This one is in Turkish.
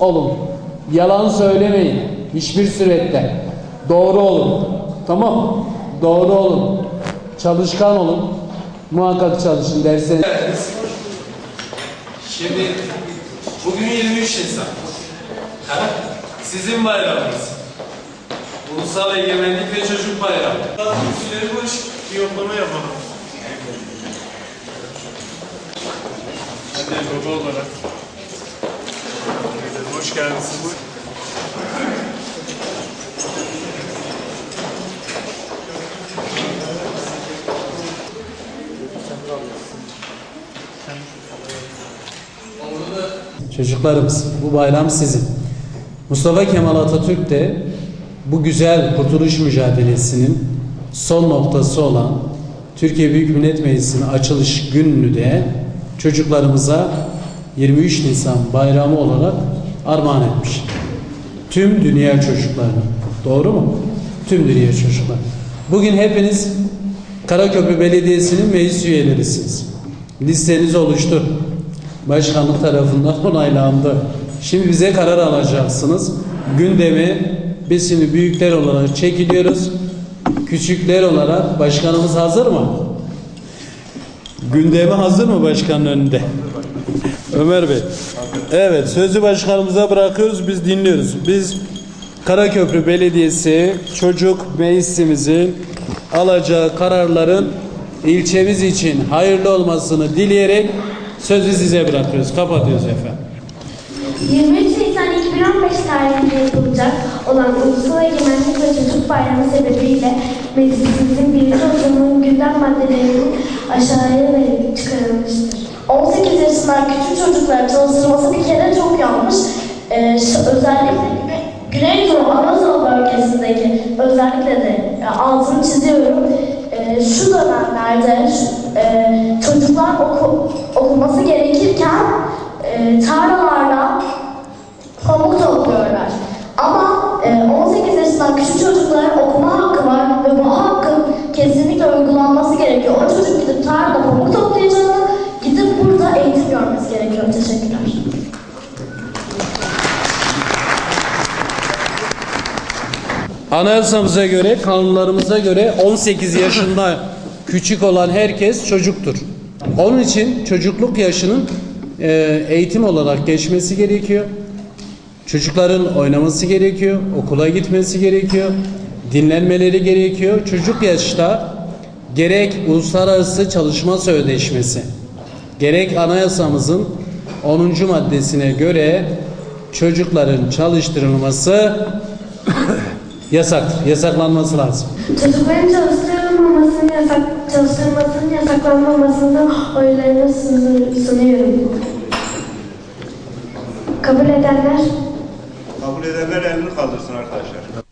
olun. Yalan söylemeyin. Hiçbir surette. Doğru olun. Tamam. Doğru olun. Çalışkan olun. Muhakkak çalışın derseniz. Şimdi bugün 23 Nisan. Ha? Sizin bayramınız. Ulusal Egemenlik ve Çocuk Bayramı. Üstleri boş. Bir yoklama yapalım. Hadi baba olarak. Hoş geldiniz. Çocuklarımız bu bayram sizin. Mustafa Kemal Atatürk de bu güzel kurtuluş mücadelesinin son noktası olan Türkiye Büyük Millet Meclisi'nin açılış gününü de çocuklarımıza 23 Nisan bayramı olarak armağan etmiş. Tüm dünya çocuklarına. Doğru mu? Tüm dünya çocuklar. Bugün hepiniz Karaköprü Belediyesi'nin meclis üyelerisiniz. Listeniz oluştu. Başkanlık tarafından onaylandı. Şimdi bize karar alacaksınız. Gündemi biz şimdi büyükler olarak çekiliyoruz. Küçükler olarak başkanımız hazır mı? Gündemi hazır mı başkanın önünde? Ömer Bey. Evet sözü başkanımıza bırakıyoruz biz dinliyoruz. Biz Karaköprü Belediyesi Çocuk Meclisimizin alacağı kararların ilçemiz için hayırlı olmasını dileyerek sözü size bırakıyoruz. Kapatıyoruz efendim. 23 Nisan 2015 tarihinde yapılacak olan Ulusal Egemenlik ve Çocuk Bayramı sebebiyle meclisimizin birinci oturumунun gündem maddelerinin aşağıya verilip çıkarılmıştır. 18 yaşından küçük çocuklar çalıştırması bir kere çok yanlış. Ee, özellikle Güne- Güneydoğu Anadolu bölgesindeki özellikle de e, altını çiziyorum. Ee, şu dönemlerde e, çocuklar oku, okuması gerekirken e, tarlalarda pamuk topluyorlar. Ama e, 18 yaşından küçük çocukların okuma hakkı var ve bu hakkın kesinlikle uygulanması gerekiyor. O çocuk gidip tarlada Anayasamıza göre, kanunlarımıza göre 18 yaşında küçük olan herkes çocuktur. Onun için çocukluk yaşının e, eğitim olarak geçmesi gerekiyor. Çocukların oynaması gerekiyor, okula gitmesi gerekiyor, dinlenmeleri gerekiyor. Çocuk yaşta gerek uluslararası çalışma sözleşmesi, gerek anayasamızın 10. maddesine göre çocukların çalıştırılması yasaktır, yasaklanması lazım. Çocukların çalıştırılmamasını yasak, çalıştırılmasının yasaklanmamasını oylarını sun- sunuyorum. Kabul edenler? Kabul edenler elini kaldırsın arkadaşlar.